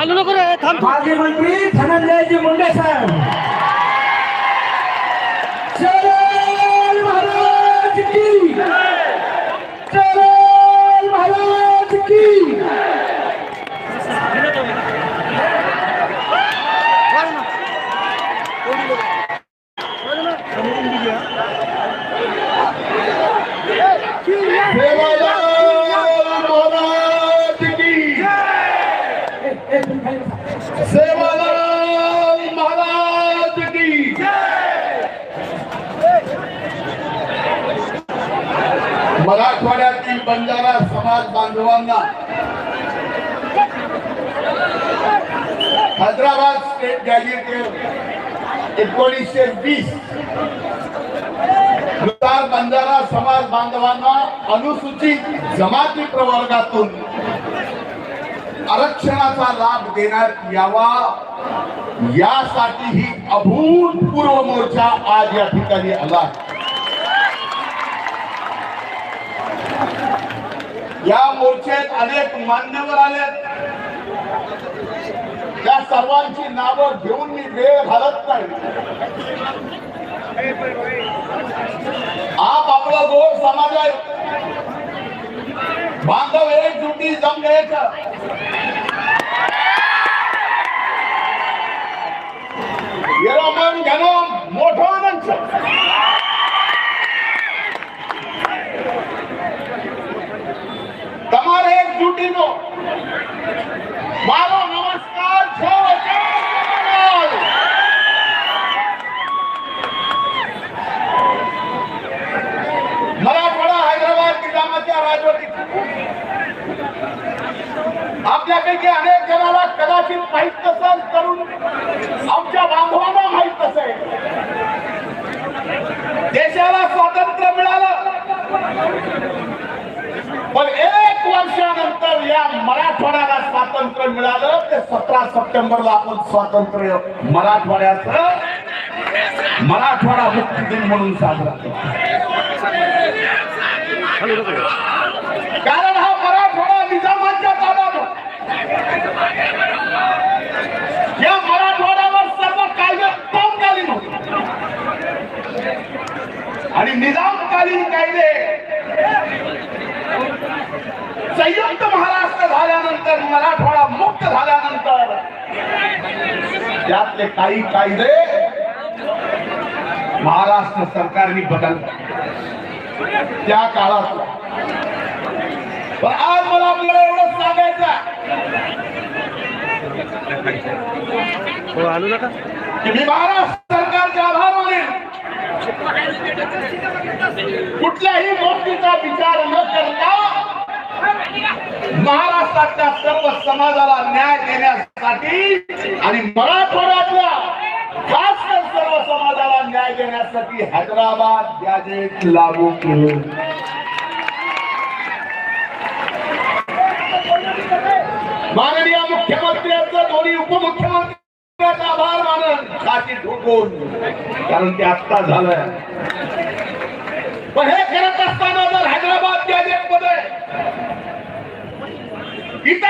हलू नको रे थांब. माजी मंत्री धनंजयजी मुंडे साहेब चल महाराज की चल महाराज की सेवालाल महाराज की सेवालाल महाराज की मराठवाड्यातील बंजारा समाज बांधवांना हैदराबाद स्टेट गॅजेट एकोणीसशे वीस बंजारा समाज बांधवांना अनुसूचित जमाती प्रवर्गातून आरक्षणाचा लाभ देण्यात यावा. यासाठी ही अभूतपूर्व मोर्चा आज या ठिकाणी आला या मोर्चेत अनेक मान्यवर आले. त्या सर्वांची नावं घेऊन मी वेळ घालत नाही. आप आपला गोड समाज आहे बांधव एकजुटी जमण्याचं येणं मन घेणं मोठं माणसं स्वातंत्र्य मिळालं ते सतरा सप्टेंबरला आपण स्वातंत्र्य मराठवाड्याचं मराठवाडा मुक्ती दिन म्हणून साजरा कारण हा मराठवाडा निजामाच्या ताब्यात या मराठवाड्यावर सर्व कायदे तत्कालीन होते आणि निजामकालीन कायदे संयुक्त महाराष्ट्र झाल्यानंतर मराठवाडा मुक्त झाल्यानंतर त्यातले काही कायदे महाराष्ट्र सरकारने बदलले. त्या काळात. पण आज मला आपल्याला एवढं सांगायचं हो की? मी महाराष्ट्र सरकारचे आभार मानेन कुठल्याही गोष्टीचा विचार न करता महाराष्ट्रातल्या सर्व समाजाला न्याय देण्यासाठी आणि मराठवाड्यातल्या खास कर सर्व समाजाला न्याय देण्यासाठी हैदराबाद गॅजेट लागू केले. माननीय मुख्यमंत्र्यांचं दोन्ही उपमुख्यमंत्र्यांचा आभार मानन छाती ठोकून कारण ते आत्ता झालंय. पण हे करत असताना जर हैदराबाद गॅजेटमध्ये इतर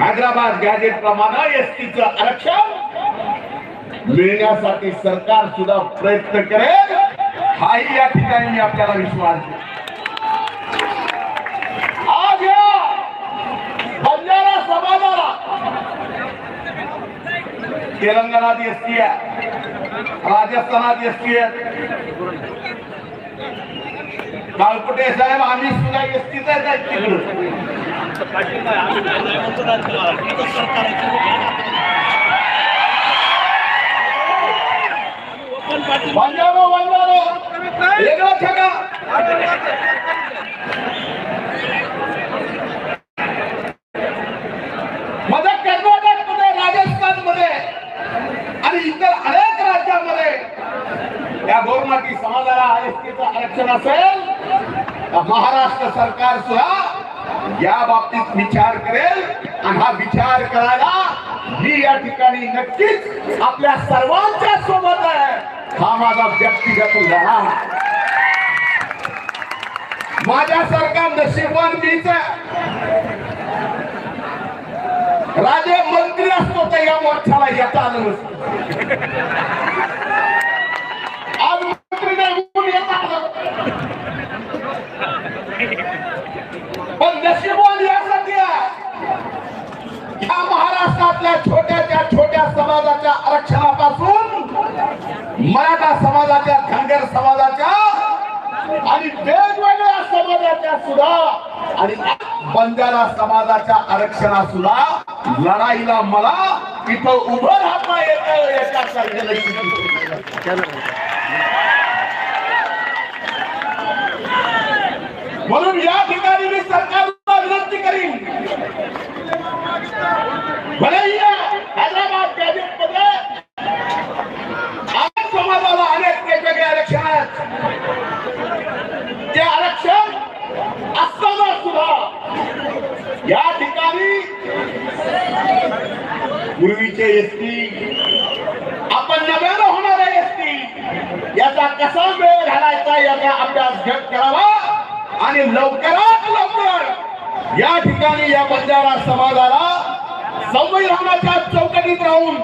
हैदराबाद गॅजेट प्रमाणे च आरक्षण मिळण्यासाठी सरकार सुद्धा प्रयत्न करेल. हाही या ठिकाणी मी आपल्याला विश्वास आज या बंजारा समाजाला तेलंगणात एसटी आहे राजस्थानात एसटी आहे काळकुटे साहेब आम्ही सुद्धा एसटीच आहे तिकडं. मदत कर्नाटकमध्ये राजस्थानमध्ये आणि इतर अनेक या समाजाला आरक्षण असेल महाराष्ट्र सरकार सुद्धा या बाबतीत विचार करेल आणि हा विचार करायला मी या ठिकाणी नक्कीच आपल्या सर्वांच्या सोबत आहे. हा माझा व्यक्तिगत उदाहरण. माझ्यासारखा नशिबान मीच राजे मंत्री असतो तर या मोर्चाला येता आलं नसतं आज मंत्री नाही म्हणून येता आलं पण नशिबान यासाठी आहे. या महाराष्ट्रातल्या छोट्याच्या छोट्या समाजाच्या आरक्षणापासून मराठा समाजाच्या धनगर समाजाच्या आणि वेगवेगळ्या समाजाच्या सुद्धा आणि बंजारा समाजाच्या आरक्षणा सुद्धा लढाईला मला इथं उभं राहता येत. म्हणून या ठिकाणी मी सरकार विनंती करीन भले या हैदराबाद कॅबिनेटमध्ये अनेक समाजाला अनेक वेगवेगळे आरक्षण आहेत ते आरक्षण असताना सुद्धा या ठिकाणी पूर्वीचे एसटी आपण नव्यानं होणारे एसटी याचा कसा वेळ घालायचा याचा अभ्यास घट करावा आणि लवकरात लवकर या ठिकाणी या बंजारा समाजाला संविधानाच्या चौकटीत राहून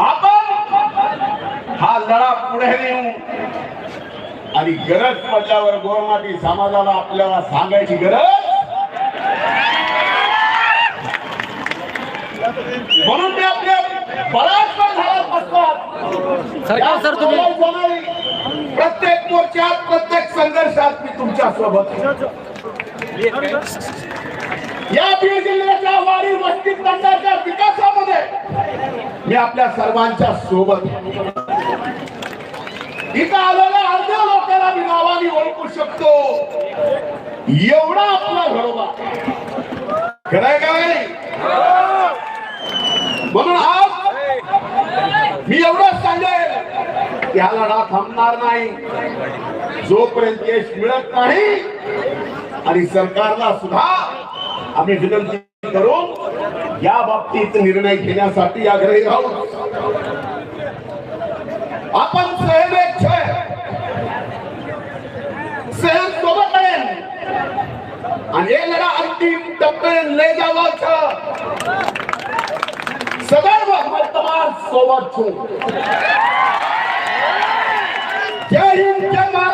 आपण हा लढा पुढे नेऊ आणि गरज पडल्यावर गोरमाटी समाजाला आपल्याला सांगायची गरज म्हणून आपल्या बराच वेळ झाला बसतात सरकार सर तुम्ही प्रत्येक मोर्चात प्रत्येक संघर्षात मी तुमच्यासोबत या बीड जिल्ह्याच्या वस्ती तंडाच्या विकासामध्ये मी आपल्या सर्वांच्या सोबत इथं आलेल्या अर्ध्या लोकांना मी नावाने ओळखू शकतो. एवढा आपला घरोबा. खरंय का नाही? म्हणून आज मी एवढंच सांगेल की हा लढा थांबणार नाही. जोपर्यंत यश मिळत नाही आणि सरकारला सुद्धा आम्ही विनंती करून या बाबतीत निर्णय घेण्यासाठी आग्रही राहू. आपण सहज आणि हे लढा अंतिम टप्पे ले Savaşçı. Derin Kemal